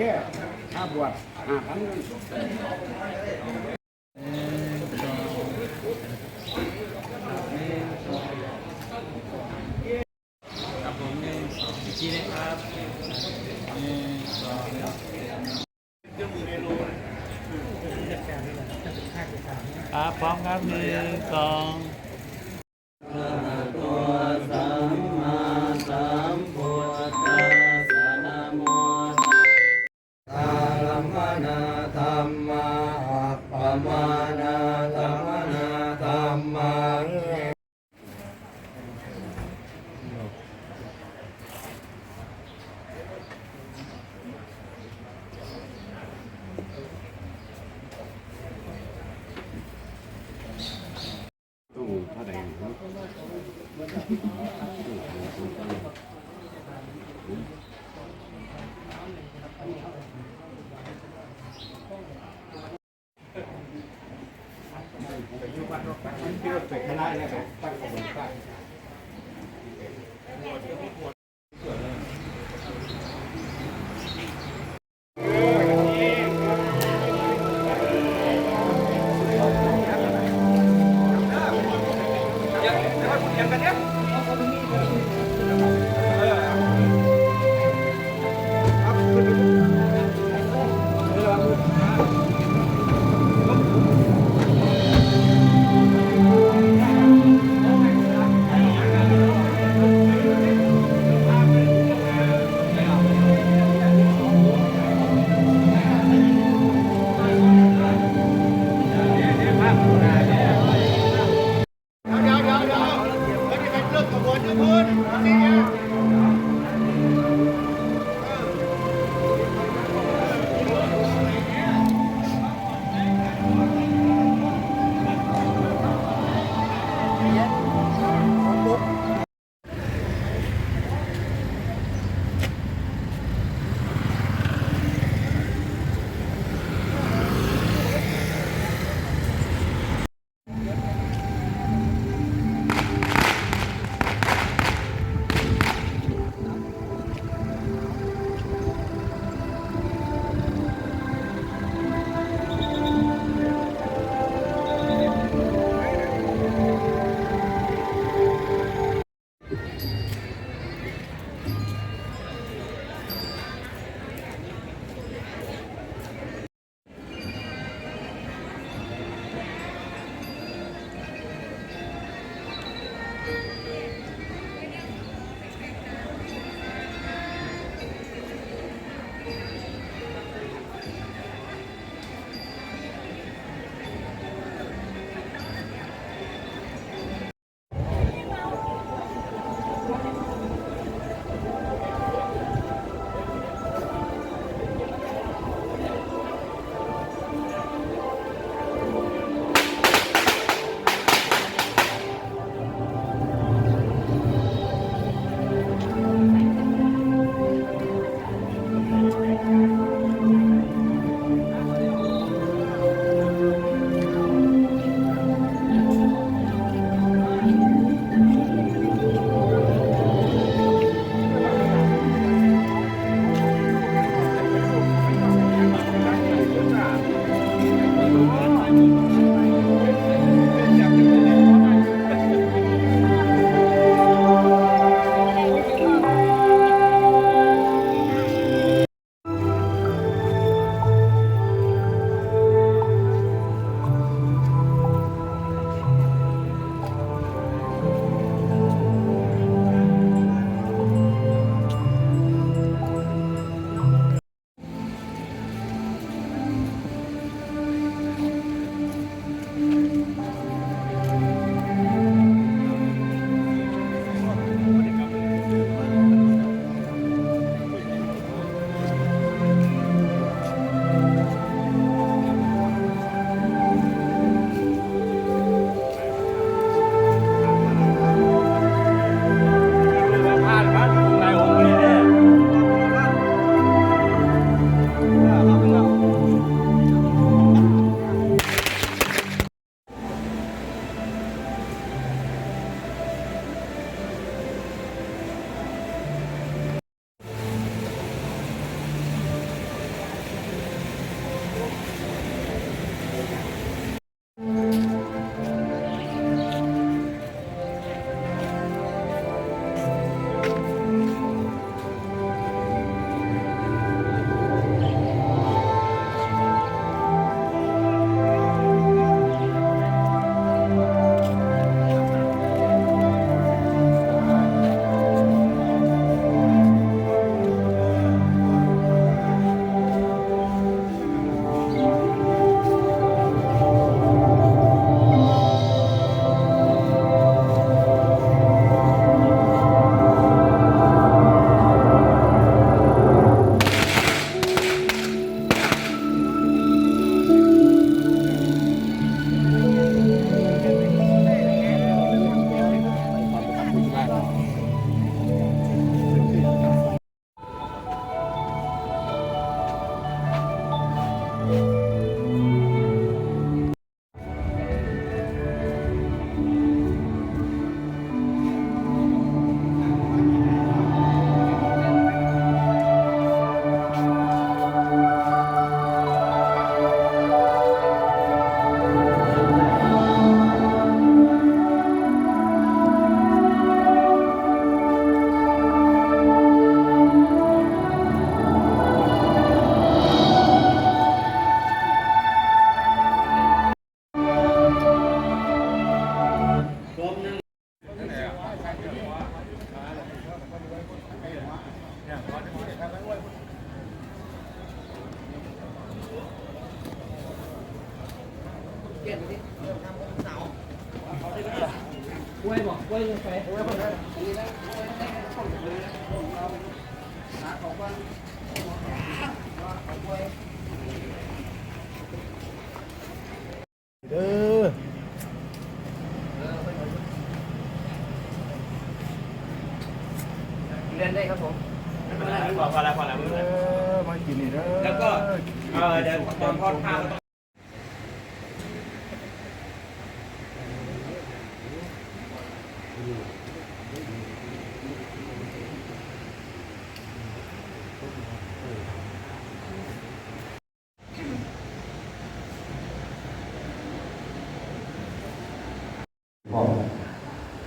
ค่ค่าบวชห้าพัน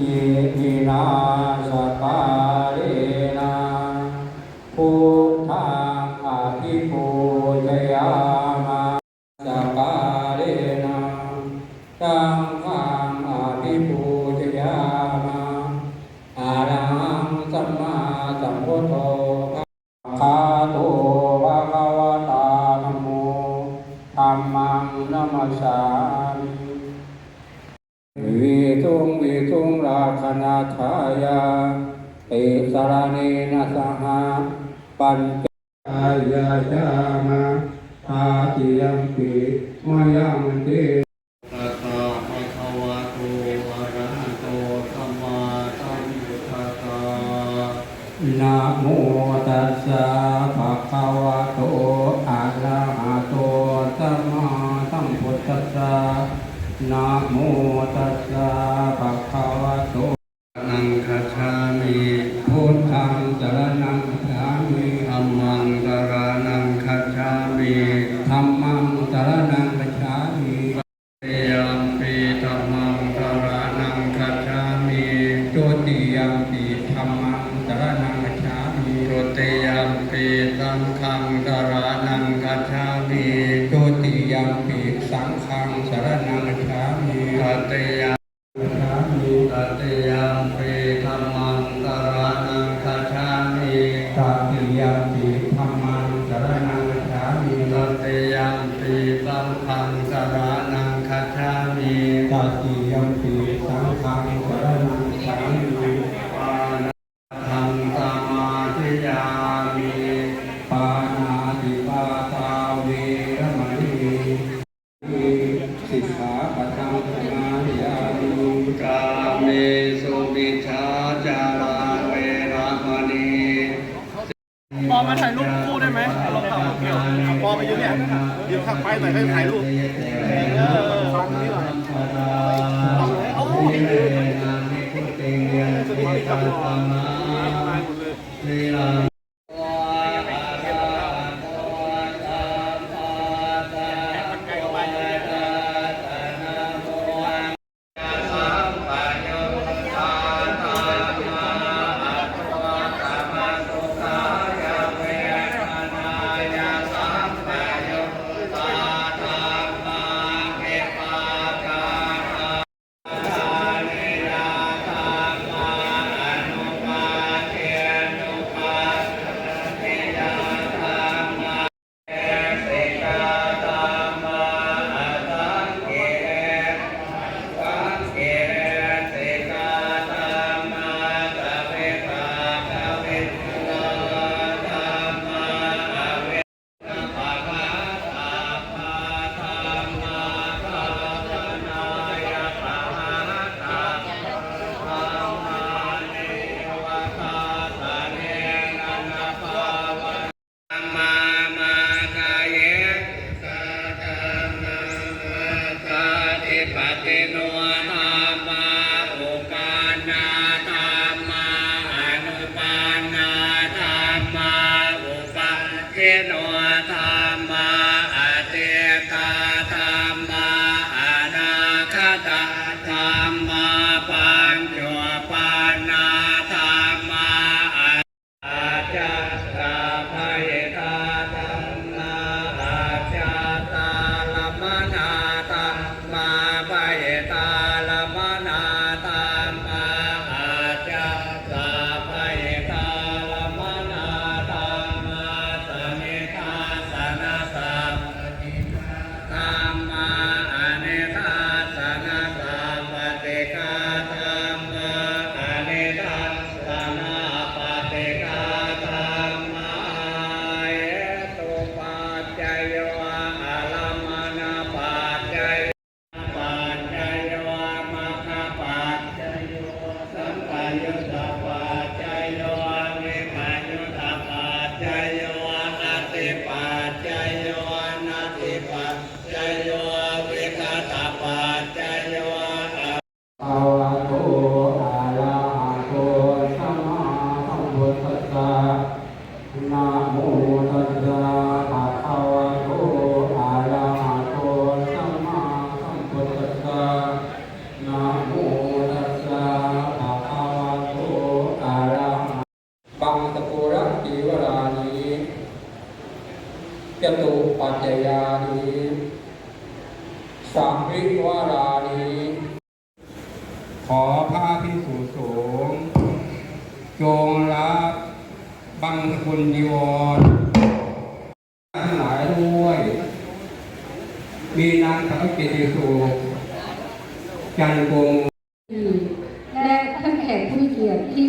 Ye na sa ta รณีนะสหาปัญจายาจามะอาติยัมปิมยังติ ยัมปิสังฆังสารนังคามิตเตย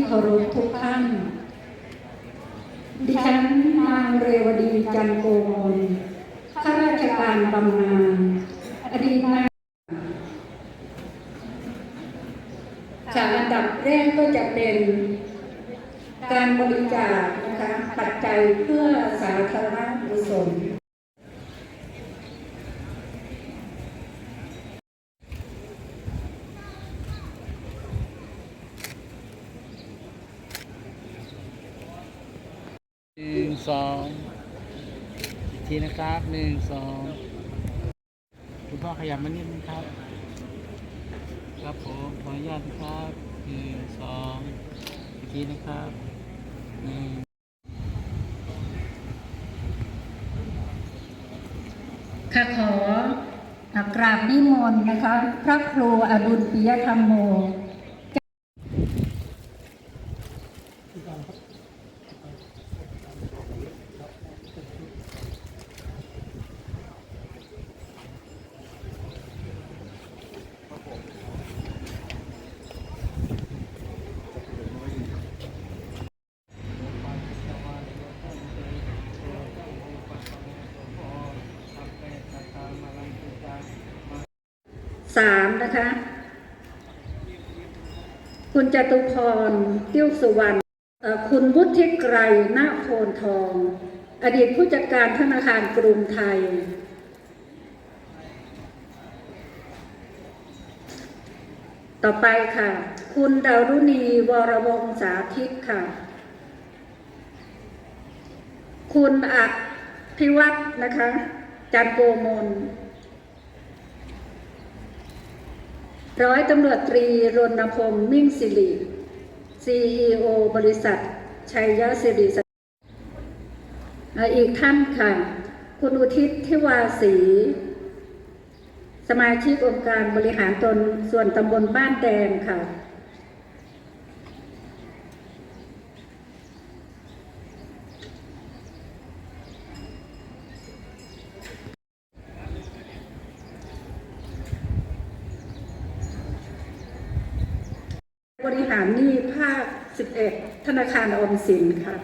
เกียรติที่เคารพทุกท่าน ดิฉันนางเรวดีจันโกมลข้าราชการบำนาญอดีตนายจากอันดับแรกก็จะเป็นการบริจาคนะคะปัจจัยเพื่อสาธารณกุศล สองอีกทีนะครับหนึ่งสองคุณพ่อขยับมานิดนึงครับ ครับผมขออนุญาตนะครับหนึ่งสองอีกทีนะครับหนึ่งค่ะขอกราบนิมนต์นะคะ พระครูอดุลปิยธรรมโม สาม นะคะ คุณจตุพรติ้วสุวรรณคุณวุฒิไกรนาโพนทอง อดีตผู้จัดการธนาคารกรุงไทย ต่อไปค่ะ คุณดารุณีวรวงสาธิตค่ะ คุณอักพิวัฒน์นะคะ จันโกมล ร้อยตำรวจตรีรณพงษ์มิ่งสิริ CEO บริษัท ชัยยสิริอีกท่านค่ะ คุณอุทิศทิวาสี สมาชิกองค์การบริหารตนส่วนตำบลบ้านแดงค่ะ งห้าสิบเอ็ดธนาคารออมสินค่ะ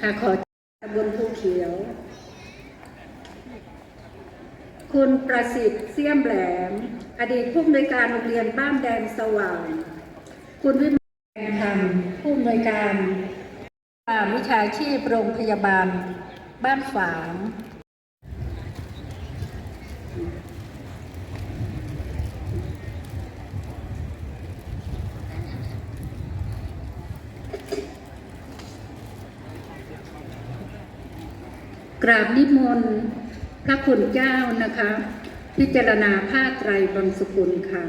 ค่ะขอ อดีตผู้อำนวยการโรงเรียนบ้านแดงสว่าง คุณวิมลแดงธรรมผู้อำนวยการวิชาชีพโรงพยาบาล บ้านฝางกราบนิมนต์พระคุณเจ้านะคะ พิจารณาผ้าไตรบังสุกุลค่ะ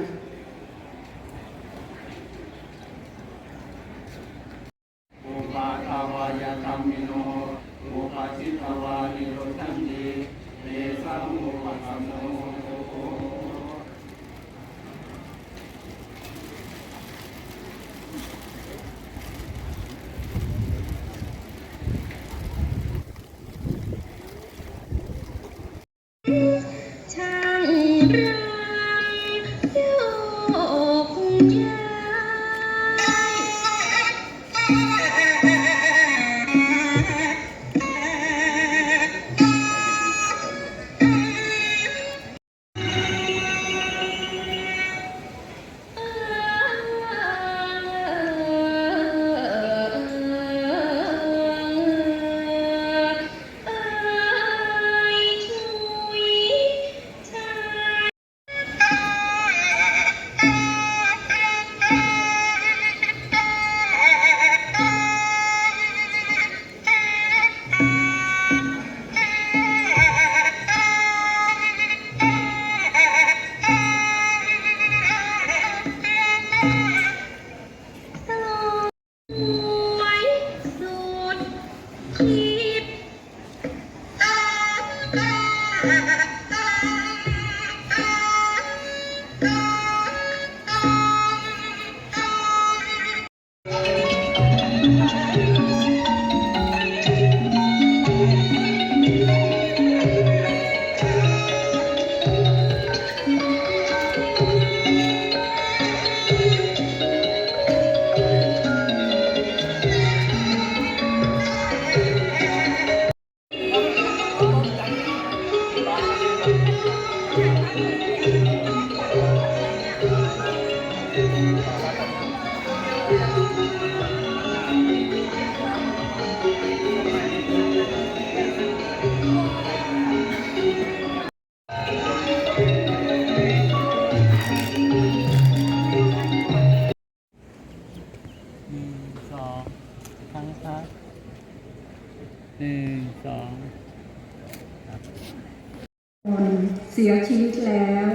สียชีวิตแล้ว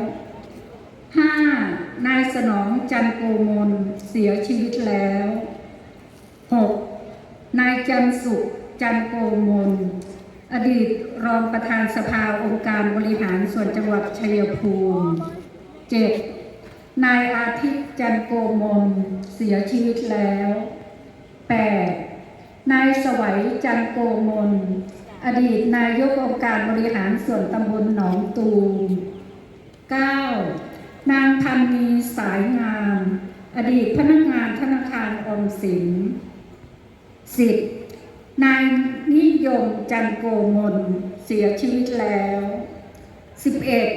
5. นายสนองจันโกมลเสียชีวิตแล้ว 6. นายจันสุขจันโกมล อดีตรองประธานสภาองค์การบริหารส่วนจังหวัดชัยภูมิ 7. นายอาทิตย์จันโกมลเสียชีวิตแล้ว 8. นายสวัยจันโกมล อดีตนายกองค์การบริหารส่วนตำบลหนองตูม 9. นางพันนีสายงาม อดีตพนักงานธนาคารออมสิน 10. นายนิยมจันโกมลเสียชีวิตแล้ว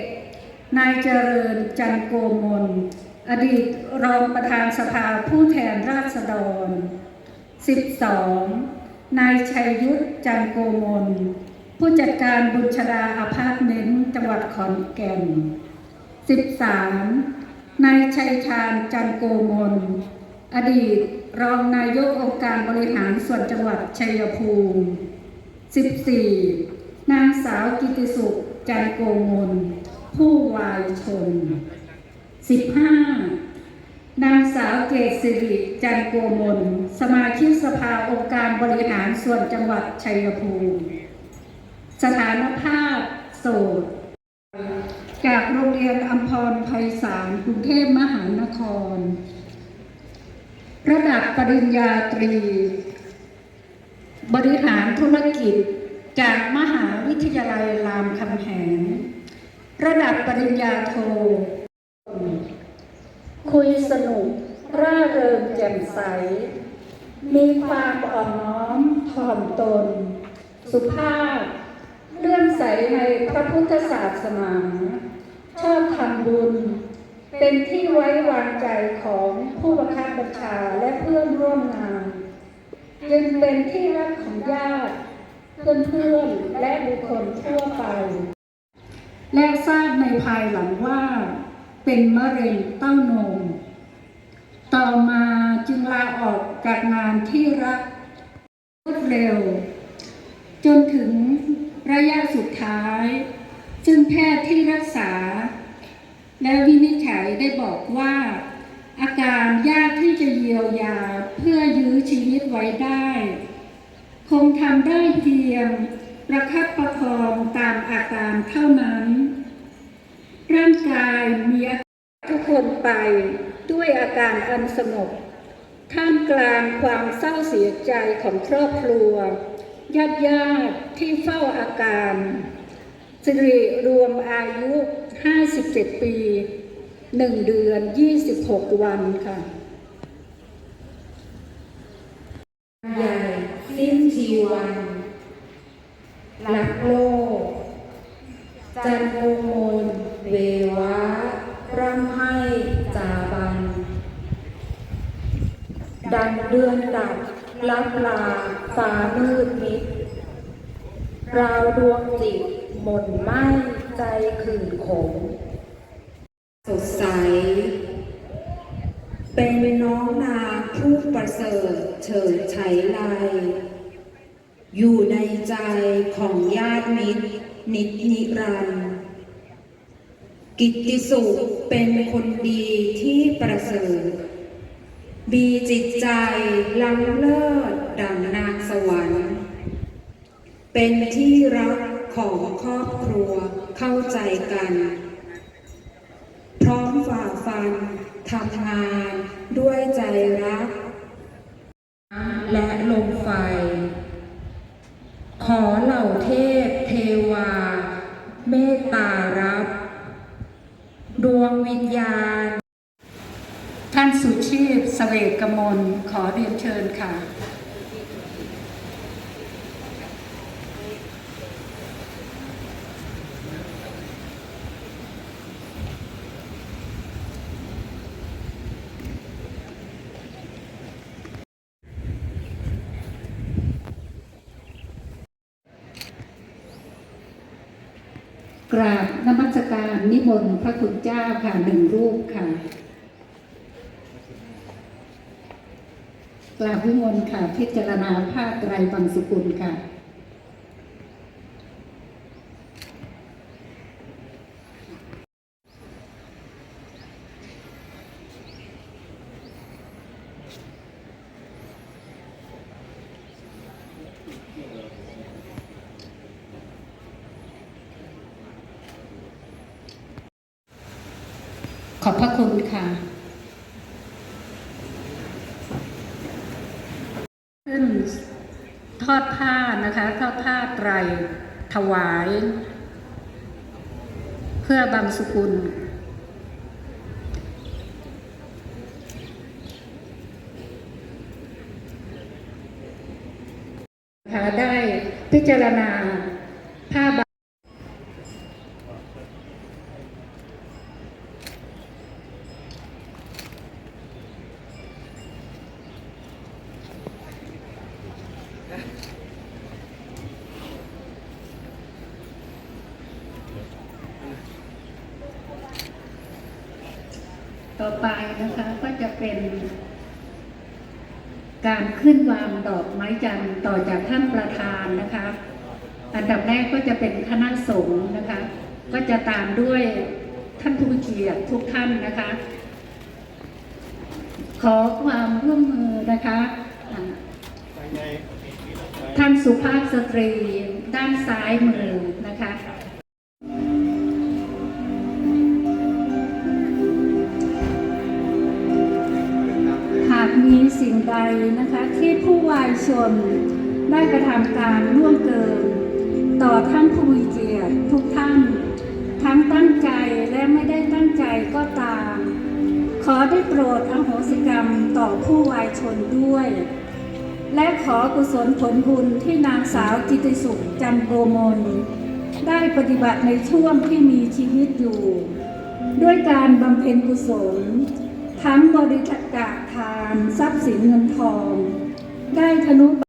11. นายเจริญจันโกมลอดีตรองประธานสภาผู้แทนราษฎร 12. นายชัยยุทธจันโกมล ผู้จัดการบุญชดาอาพาร์ตเมนต์จังหวัดขอนแก่น 13. นายชัยชาญจันโกมล อดีตรองนายกองค์การบริหารส่วนจังหวัดชัยภูมิ 14. นางสาวกิติสุขจันโกมล ผู้วายชน 15. นางสาวเกษสิริจันโกมล สมาชิกสภาองค์การบริหารส่วนจังหวัดชัยภูมิสถานภาพโสด จากโรงเรียนอัมพรไพศาลกรุงเทพมหานคร ระดับปริญญาตรี บริหารธุรกิจ จากมหาวิทยาลัยรามคำแหง ระดับปริญญาโท คุยสนุก ร่าเริงแจ่มใส มีความอ่อนน้อมถ่อมตน สุภาพ เลื่อมใสในพระพุทธศาสนาชอบทำบุญ เป็นที่ไว้วางใจของผู้บังคับบัญชาและเพื่อนร่วมงานจึงเป็นที่รักของญาติเพื่อนๆและบุคคลทั่วไป และทราบในภายหลังว่า เป็นมะเร็งเต้านม ต่อมาจึงลาออกจากงานที่รักรวดเร็ว จนถึงระยะสุดท้าย ซึ่งแพทย์ที่รักษา และวินิจฉัยได้บอกว่า อาการยากที่จะเยียวยาเพื่อยื้อชีวิตไว้ได้ คงทำได้เพียงประคับประคองตามอาการเท่านั้น ร่างกายมีอาการทุกคนไป ด้วยอาการอันสงบท่ามกลางความเศร้าเสียใจของครอบครัวญาติญาติที่เฝ้าอาการสิริรวมอายุ 57 ปี 1 เดือน 26 วันค่ะใหญ่สิ้นชีวันรักโลก จันโอโม ดังเดือนดับลับลาฟ้ามืดมิด ราวดวงจิต หม่นไหม้ใจขื่นขมสดใส เป็นน้องนาผู้ประเสริฐเฉิดไฉไลอยู่ในใจของญาติมิตรนิจนิรันดร์กิตติสุขเป็นคนดีที่ประเสริฐ มีจิตใจล้ำเลิศดังนางสวรรค์ เป็นที่รักของครอบครัวเข้าใจกัน พร้อมฝ่าฟันทำงานด้วยใจรัก และลมไฟ ขอเหล่าเทพเทวา เมตตารับ ดวงวิญญาณ ท่านสุชีพเสว กกมลขอเรียนเชิญค่ะ กราบนมัสการนิมนต์พระคุณเจ้าค่ะหนึ่งรูปค่ะ กลาวิมลค่ะ พิจารณาผ้าไตรบังสุกุลค่ะ ขอบพระคุณค่ะ ขึ้นทอดผ้า นะคะพระผ้าไตรถวาย เพื่อบังสุกุล ได้พิจารณาผ้าบาง ต่อไปนะคะก็จะเป็น การขึ้นวางดอกไม้จันทร์ ต่อจากท่านประธานนะคะ อันดับแรกก็จะเป็นคณะสงฆ์นะคะ ก็จะตามด้วยท่านผู้เกียรติทุกท่านนะคะ ขอความร่วมมือนะคะท่านสุภาพสตรีด้านซ้ายมือนะคะหากมีสิ่งใดนะคะที่ผู้วายชน ได้กระทำการล่วงเกิน ต่อท่านผู้มีเกียรติทุกท่าน ทั้งตั้งใจและไม่ได้ตั้งใจก็ตาม ขอได้โปรดอโหสิกรรมต่อผู้วายชนด้วย และขอกุศลผลบุญที่นางสาวจิติสุขจันโกมล ได้ปฏิบัติในช่วงที่มีชีวิตอยู่ ด้วยการบำเพ็ญกุศล ทั้งบริจาคทานทรัพย์สินเงินทอง ได้ทนุ